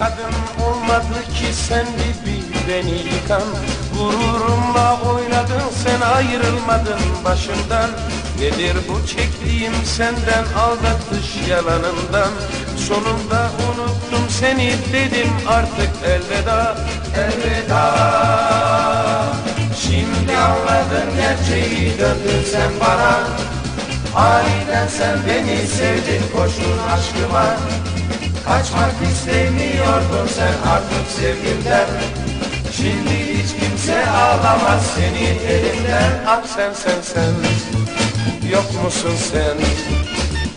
aradım olmadı ki sen bir beni yıkan. Gururumla oynadın sen ayrılmadın başımdan Nedir bu çektiğim senden aldatış yalanından? Sonunda unuttum seni dedim artık elveda. Elveda. Şimdi anladın gerçeği döndün sen bana. Aniden sen beni sevdin koştun aşkıma Kaçmak istemiyordun sen artık sevgimden. Şimdi hiç kimse ağlamaz seni elimden Ah sen sen sen Yok musun sen?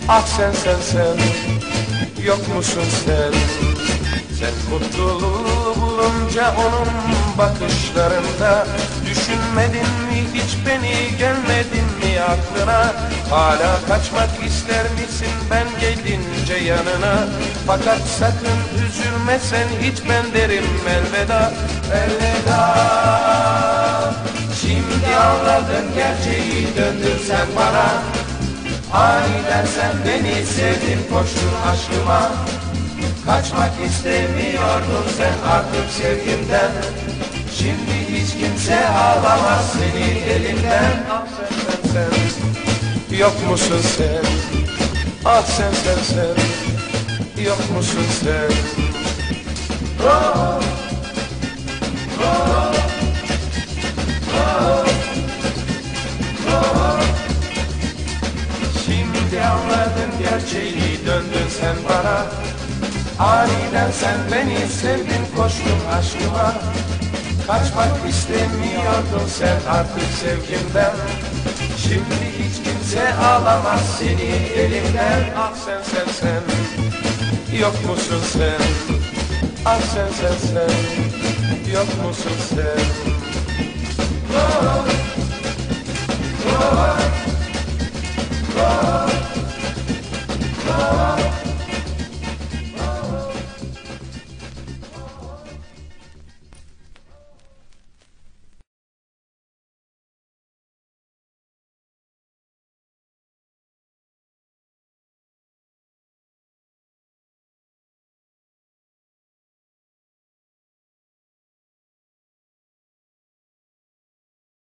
Ah sen sen sen Yok musun sen? Sen mutluluğu bulunca onun bakışlarında Düşünmedin mi hiç beni gelmedin mi aklına? Hala kaçmak ister misin ben gelince yanına. Fakat sakın üzülme sen hiç ben derim elveda Elveda. Şimdi anladın gerçeği döndün sen bana. Aniden sen beni sevdin koştun aşkıma. Kaçmak istemiyordun sen artık sevgimden. Şimdi hiç kimse ağlamaz seni elimden. Yok musun sen Ah sen sen sen Yok musun sen oh, oh, oh, oh. Şimdi anladın gerçeği döndün sen bana. Aniden sen beni sevdin koştun aşkıma. Kaçmak istemiyordun sen artık sevgimden Şimdi hiç kimse ağlamaz seni elimden. Ah sen sen sen. Yok musun sen? Ah sen sen sen. Yok musun sen? Oh.